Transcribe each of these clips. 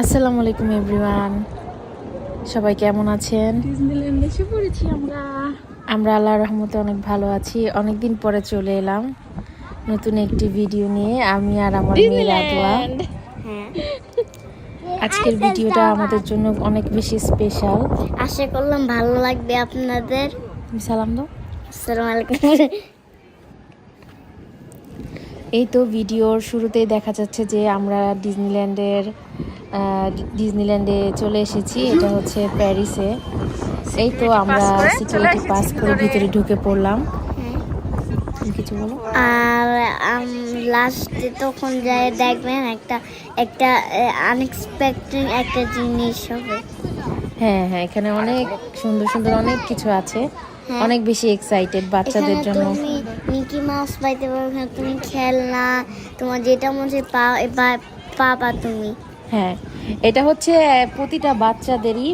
আসসালামু আলাইকুম এভরিওয়ান। সবাই কেমন আছেন? ডিজনিল্যান্ডে এসে পড়েছি আমরা। আমরা আল্লাহর রহমতে অনেক ভালো আছি। অনেক দিন পরে চলে এলাম নতুন একটি ভিডিও নিয়ে। আমি আর আমার মেয়ে রাতোয়া। হ্যাঁ। আজকের ভিডিওটা আমাদের জন্য অনেক বেশি স্পেশাল। আশা করলাম ভালো লাগবে আপনাদের। সালাম দাও। আসসালামু আলাইকুম। এই তো ভিডিওর শুরুতেই দেখা যাচ্ছে যে আমরা ডিজনিল্যান্ডের ডিজনিল্যান্ডে চলে এসেছি এটা হচ্ছে প্যারিসে। এই তো আমরা সিকিউরিটি পাস করে ভিতরে। ঢুকে পড়লাম। কিছু বলো? আর লাস্টে তখন যাই দেখবেন একটা একটা আনএক্সপেক্টেড একটা জিনিস হবে। হ্যাঁ হ্যাঁ এখানে অনেক সুন্দর সুন্দর অনেক কিছু আছে। হ্যাঁ। অনেক বেশি এক্সাইটেড বাচ্চাদের জন্য। মিকি মাউস পাইতে পারো তুমি খেলনা তোমার যেটা মনে হচ্ছে পা বা- পাবা তুমি। হ্যাঁ এটা হচ্ছে প্রতিটা বাচ্চাদেরই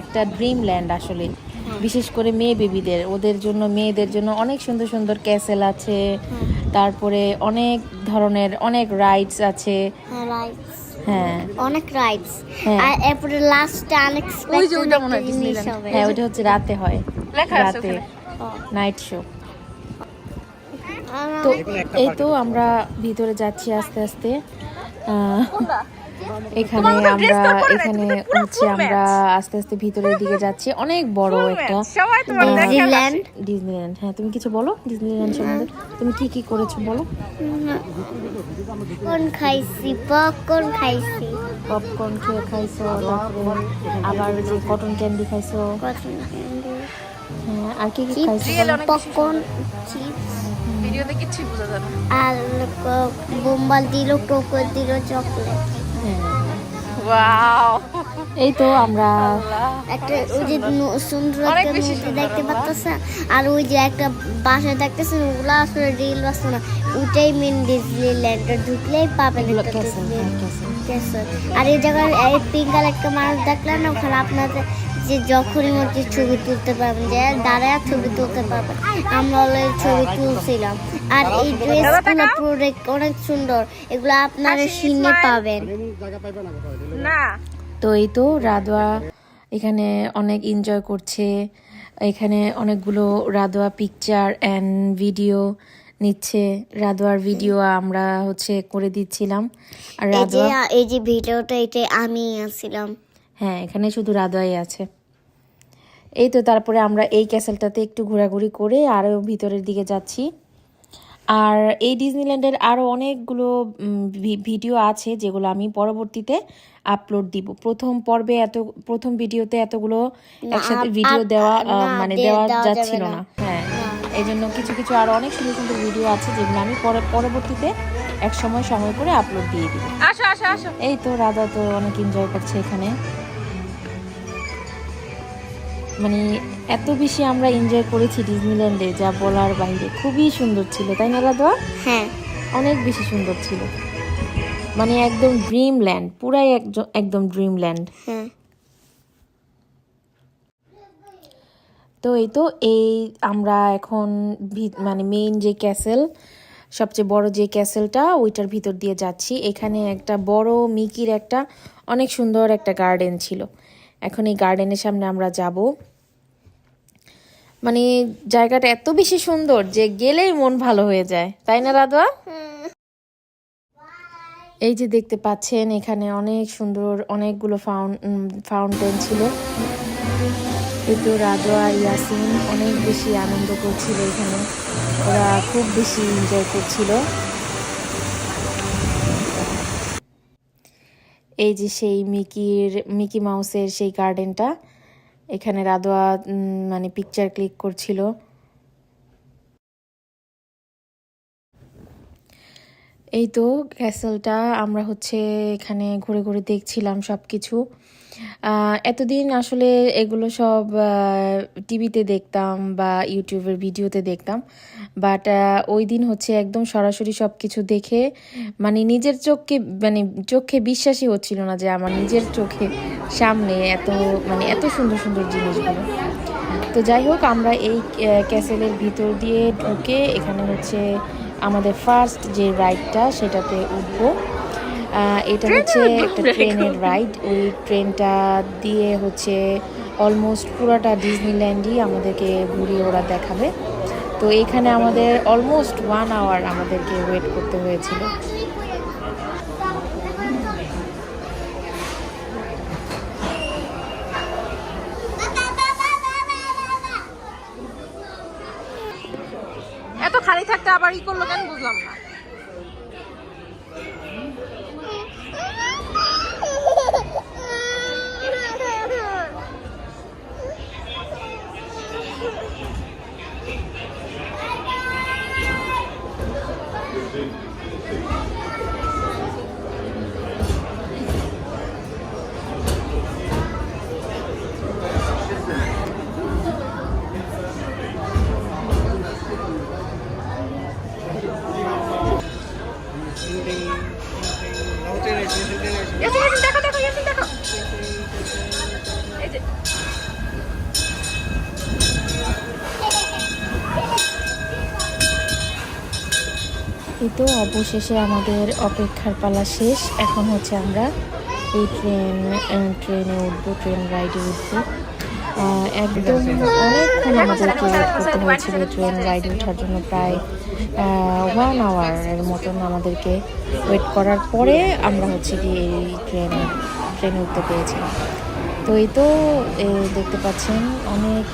একটা ড্রিম ল্যান্ড আসলে। বিশেষ করে মেয়ে বেবিদের ওদের জন্য মেয়েদের জন্য অনেক সুন্দর সুন্দর ক্যাসেল আছে। তারপরে অনেক ধরনের অনেক রাইডস আছে। হ্যাঁ হ্যাঁ। অনেক রাইডস হ্যাঁ। আর এরপরে লাস্টে ওই আনএক্সপেক্টেড ওইটা একটা হয় জিনিস হবে। হ্যাঁ ওটা হচ্ছে রাতে হয়। লেখা রাতে। নাইট শো তো এই তো আমরা ভিতরে যাচ্ছি আস্তে আস্তে। আহ, এখানে আমরা এখানে হচ্ছে আমরা আস্তে আস্তে ভিতরের দিকে যাচ্ছি। অনেক বড় একটা ডিজনিল্যান্ড ডিজনিল্যান্ড হ্যাঁ তুমি কিছু বলো? ডিজনিল্যান্ড সম্বন্ধে। তুমি কি কি করেছ বলো? পপকর্ন খাইছি পপকর্ন খাইছি। পপকর্ন খেয়ে খাইছো তারপরে আবার যে কটন ক্যান্ডি খাইছো। কটন ক্যান্ডি হ্যাঁ আর কি কি খাইছো পপকর্ন চিপস ভিডিওতে কিচ্ছুই বোঝা যায় না। আর বোম্বাল দিল টোকো দিল চকলেট এই তো আমরা একটা ওই যে সুন্দর অনেক একটা বেশি নদী সুন্দর দেখতে আল্লাহ। আর ওই যে একটা বাসা দেখতেছে ওগুলো আসলে রিল বাসা না ওটাই মেন ডিজনিল্যান্ড ঢুকলেই পাবেন হ্যাঁ আর এই জায়গায় এই পিঙ্ক কালার একটা মানুষ দেখলেন না ওখানে আপনাদের যে যখনই মধ্যে ছবি তুলতে পারবেন যে দাঁড়ায় ছবি তুলতে পারবেন। আমরা হলো ছবি তুলছিলাম। আর এই ড্রেসগুলো প্রোডাক্ট অনেক সুন্দর। এগুলো আপনারা সিনে পাবেন। না। তো এই তো রাধোয়া এখানে অনেক এনজয় করছে। এখানে অনেকগুলো রাধোয়া পিকচার অ্যান্ড ভিডিও নিচ্ছে। রাধোয়ার ভিডিও আমরা হচ্ছে করে দিচ্ছিলাম। আর এই যে রাধোয়া এই যে ভিডিওটা এটা আমি আছিলাম হ্যাঁ এখানে শুধু রাধোয়াই আছে। এই তো তারপরে আমরা এই ক্যাসেলটাতে একটু ঘোরাঘুরি করে আরও ভিতরের দিকে যাচ্ছি। আর এই ডিজনিল্যান্ডের আরও অনেকগুলো ভিডিও আছে যেগুলো আমি পরবর্তীতে আপলোড দিব। প্রথম পর্বে এত প্রথম ভিডিওতে এতগুলো একসাথে ভিডিও দেওয়া মানে দেওয়া যাচ্ছিল না। হ্যাঁ এই জন্য কিছু কিছু আরও অনেক সুন্দর সুন্দর ভিডিও আছে যেগুলো আমি পরবর্তীতে এক সময় সময় করে আপলোড দিয়ে দিব। আসো আসো আসো। এই তো রাধা তো অনেক এনজয় করছে এখানে। মানে এত বেশি আমরা এনজয় করেছি ডিজনিল্যান্ডে যা বলার বাইরে। খুবই সুন্দর ছিল তাই না রাধা? হ্যাঁ। অনেক বেশি সুন্দর ছিল। মানে একদম ড্রিম ল্যান্ড পুরাই একদম ড্রিম ল্যান্ড হ্যাঁ। তো এই তো এই আমরা এখন মানে মেইন যে ক্যাসেল সবচেয়ে বড় যে ক্যাসেলটা, ওইটার ভিতর দিয়ে যাচ্ছি। এখানে একটা বড় মিকির একটা অনেক সুন্দর একটা গার্ডেন ছিল। এখন এই গার্ডেনের সামনে আমরা যাব। মানে জায়গাটা এত বেশি সুন্দর যে গেলেই মন ভালো হয়ে যায়। তাই না রাধা এই যে দেখতে পাচ্ছেন, এখানে অনেক সুন্দর অনেকগুলো ফাউন্টেন ছিল। কিন্তু আর ইয়াসিন অনেক বেশি আনন্দ করছিল এখানে। ওরা খুব বেশি এনজয় করছিল। এই যে সেই মিকির মিকি মাউসের সেই গার্ডেনটা এখানে উম, মানে পিকচার ক্লিক করছিল। এই তো ক্যাসেলটা আমরা হচ্ছে এখানে ঘুরে ঘুরে দেখছিলাম সব কিছু এতদিন আসলে এগুলো সব টিভিতে দেখতাম বা ইউটিউবের ভিডিওতে দেখতাম। বাট ওই দিন হচ্ছে একদম সরাসরি সব কিছু দেখে মানে নিজের চোখকে মানে চোখে বিশ্বাসই হচ্ছিল না যে আমার নিজের চোখে সামনে এত মানে এত সুন্দর সুন্দর জিনিসগুলো। তো যাই হোক, আমরা এই ক্যাসেলের ভিতর দিয়ে ঢুকে এখানে হচ্ছে আমাদের ফার্স্ট যে রাইডটা সেটাতে উঠবো। এটা হচ্ছে একটা ট্রেনের রাইড ওই ট্রেনটা দিয়ে হচ্ছে অলমোস্ট পুরোটা ডিজনিল্যান্ডই আমাদেরকে ঘুরিয়ে ওরা দেখাবে। তো এখানে আমাদের অলমোস্ট ওয়ান আওয়ার আমাদেরকে ওয়েট করতে হয়েছিল। এত খালি থাকতে আবার ই করল কেন এই তো অবশেষে আমাদের অপেক্ষার পালা শেষ। এখন হচ্ছে আমরা এই ট্রেন ট্রেনে উঠবো ট্রেন রাইডে উঠবো। একদম অনেকক্ষণ আমাদেরকে ওয়েট করতে হয়েছিল ট্রেন রাইডে ওঠার জন্য প্রায় ওয়ান আওয়ারের মতন আমাদেরকে ওয়েট করার পরে আমরা হচ্ছে কি এই ট্রেনে ট্রেনে উঠতে পেরেছিলাম। তো এই তো দেখতে পাচ্ছেন অনেক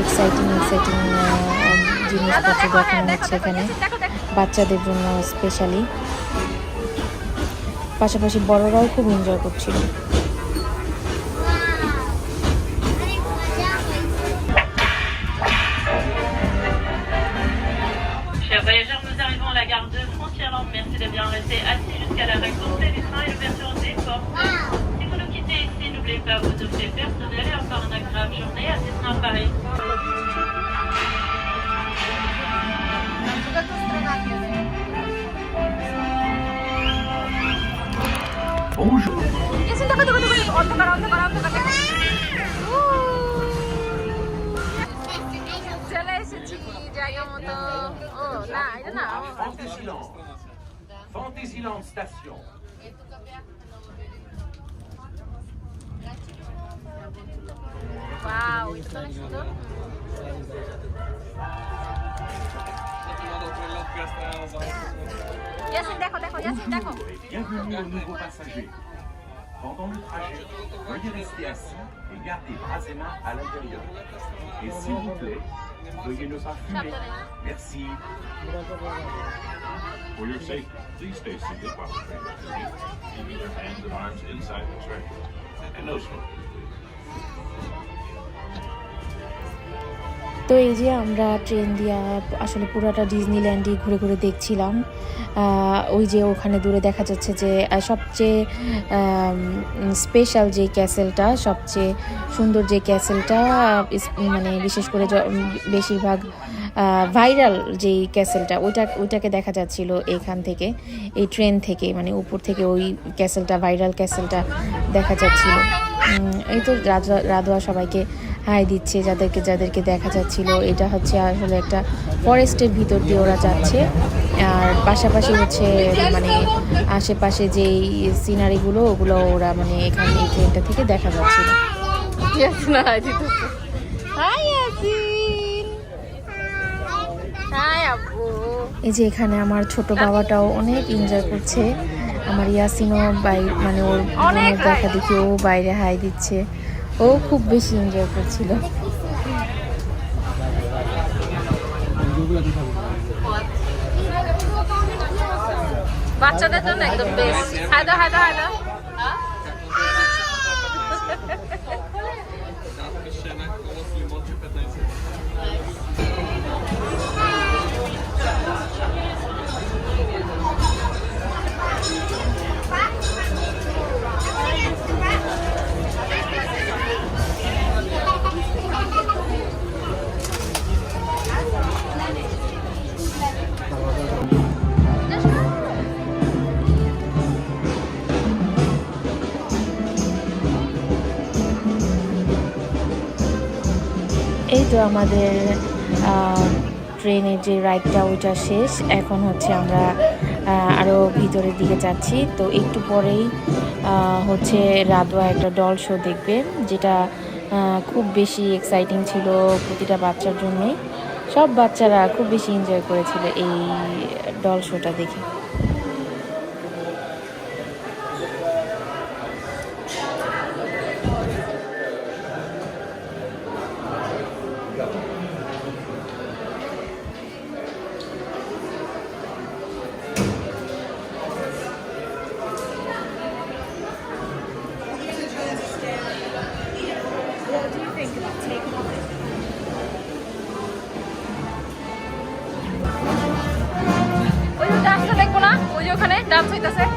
এক্সাইটিং এক্সাইটিং জিনিসপত্র দেখানো হচ্ছে এখানে বাচ্চাদের জন্য স্পেশালি পাশাপাশি বড়রাও খুব এনজয় করছিল। bien, restez assis jusqu'à la réponse des mains et l'ouverture des portes. Si vous nous quittez ici, n'oubliez pas vos objets personnels et encore une agréable journée à Disneyland Paris. Bonjour. Silence. Fantasyland Station. Wow, il Bienvenue aux nouveaux passagers. Pendant le trajet, veuillez rester assis et garder bras et mains à l'intérieur. Et s'il vous plaît, veuillez ne pas fumer. Merci. For your safety, please stay seated while the train is keeping your hands and arms inside the tray. And no smoking. তো এই যে আমরা train দিয়া আসলে পুরাটা ডিজনিল্যান্ডই ঘুরে ঘুরে দেখছিলাম। ওই যে ওখানে দূরে দেখা যাচ্ছে যে সবচেয়ে স্পেশাল যে ক্যাসেলটা সবচেয়ে সুন্দর যে ক্যাসেলটা মানে বিশেষ করে বেশিরভাগ ভাইরাল যেই ক্যাসেলটা ওইটা, ওইটাকে দেখা যাচ্ছিল এখান থেকে, এই ট্রেন থেকে মানে উপর থেকে ওই ক্যাসেলটা ভাইরাল ক্যাসেলটা দেখা যাচ্ছিল। এই তো রাধা রাধোয়া সবাইকে হাই দিচ্ছে যাদেরকে যাদেরকে দেখা যাচ্ছিল। এটা হচ্ছে আসলে একটা ফরেস্টের ভিতর দিয়ে ওরা যাচ্ছে। আর পাশাপাশি হচ্ছে মানে আশেপাশে যেই সিনারিগুলো ওগুলো ওরা মানে এখানে এই ট্রেনটা থেকে দেখা যাচ্ছিল হাই এই যে এখানে আমার ছোট বাবাটাও অনেক এনজয় করছে। আমার ইয়াসিনও বাইরে মানে ওর বোনের দেখা দেখি ও বাইরে হাই দিচ্ছে। ও খুব বেশি এনজয় করছিল। বাচ্চাদের জন্য একদম বেস্ট হায়দা হায়দা হাই তো আমাদের ট্রেনের যে রাইডটা ওইটা শেষ। এখন হচ্ছে আমরা আরও ভিতরের দিকে যাচ্ছি। তো একটু পরেই হচ্ছে রাধোয়া একটা ডল শো দেখবে, যেটা খুব বেশি এক্সাইটিং ছিল প্রতিটা বাচ্চার জন্যই সব বাচ্চারা খুব বেশি এনজয় করেছিল এই ডল শোটা দেখে। ডান্স হইতাছে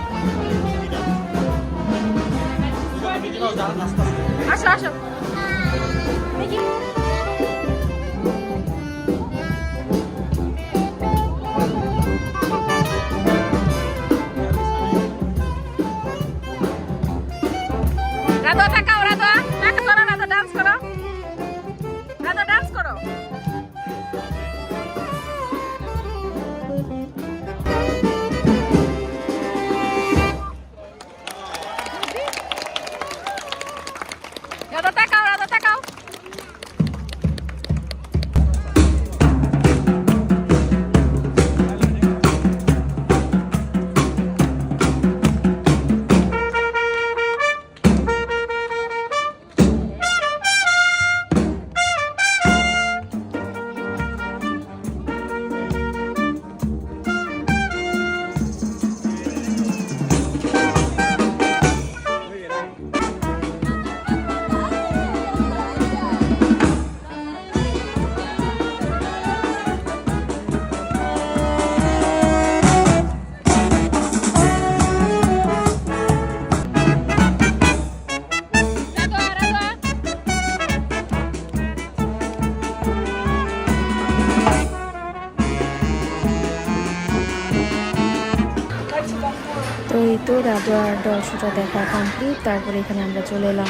রাজোয়ার দেখা কমপ্লিট তারপরে এখানে আমরা চলে এলাম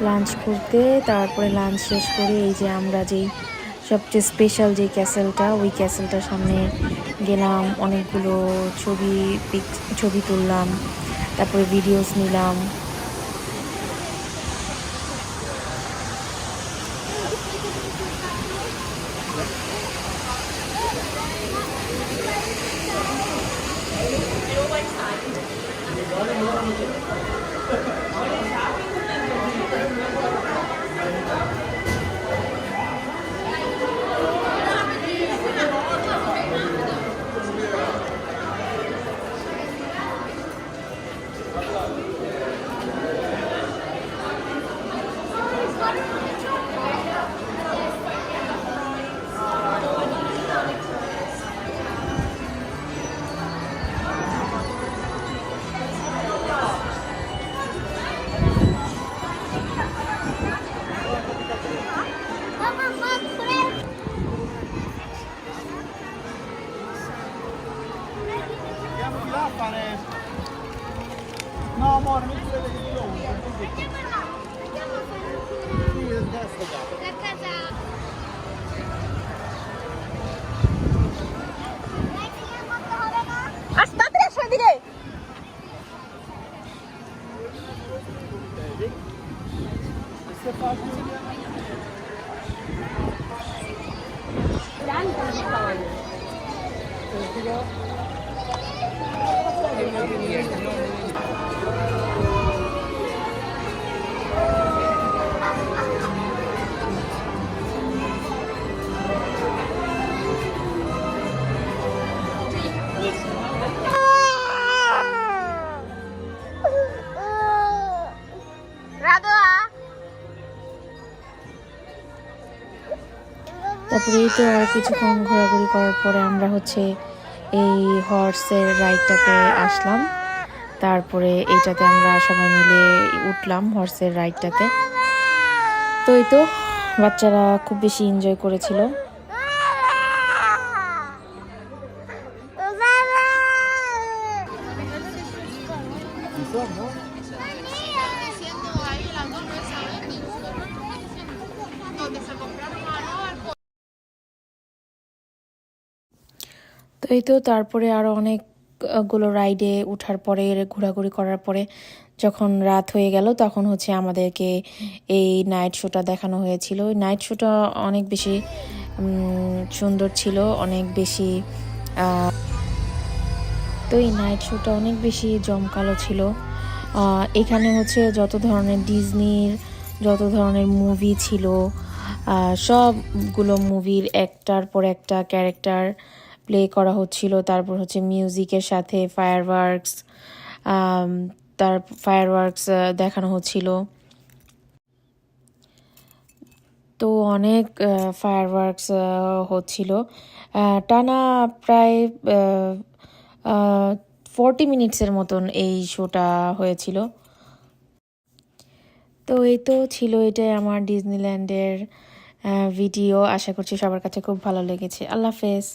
লাঞ্চ করতে। তারপরে লাঞ্চ শেষ করে এই যে আমরা যেই সবচেয়ে স্পেশাল যে ক্যাসেলটা ওই ক্যাসেলটার সামনে গেলাম, অনেকগুলো ছবি পিক- ছবি তুললাম, তারপরে ভিডিওস নিলাম। affare no amore mi chiede di più andiamo là andiamo a fare un giro da casa এই তো আর কিছুক্ষণ ঘোরাঘুরি করার পরে আমরা হচ্ছে এই হর্সের রাইডটাতে আসলাম। তারপরে এইটাতে আমরা সবাই মিলে উঠলাম হর্সের রাইডটাতে তো এই তো, বাচ্চারা খুব বেশি এনজয় করেছিল। তো এই তো তারপরে আরও অনেকগুলো রাইডে ওঠার পরে, ঘোরাঘুরি করার পরে যখন রাত হয়ে গেল, তখন হচ্ছে আমাদেরকে এই নাইট শোটা দেখানো হয়েছিল। ওই নাইট শোটা অনেক বেশি সুন্দর ছিল, অনেক বেশি তো এই নাইট শোটা অনেক বেশি জমকালো ছিল। এখানে হচ্ছে যত ধরনের ডিজনির, যত ধরনের মুভি ছিল সবগুলো মুভির একটার পর একটা ক্যারেক্টার প্লে করা হচ্ছিল, তারপর হচ্ছে মিউজিকের সাথে ফায়ার ওয়ার্কস তার ফায়ার ওয়ার্কস দেখানো হচ্ছিল। তো অনেক ফায়ার ওয়ার্কস হচ্ছিল। টানা প্রায় ফোরটি মিনিটসের মতন এই শোটা হয়েছিল। তো এই তো ছিল এটাই আমার ডিজনিল্যান্ডের ভিডিও আশা করছি সবার কাছে খুব ভালো লেগেছে। আল্লাহ হাফেজ।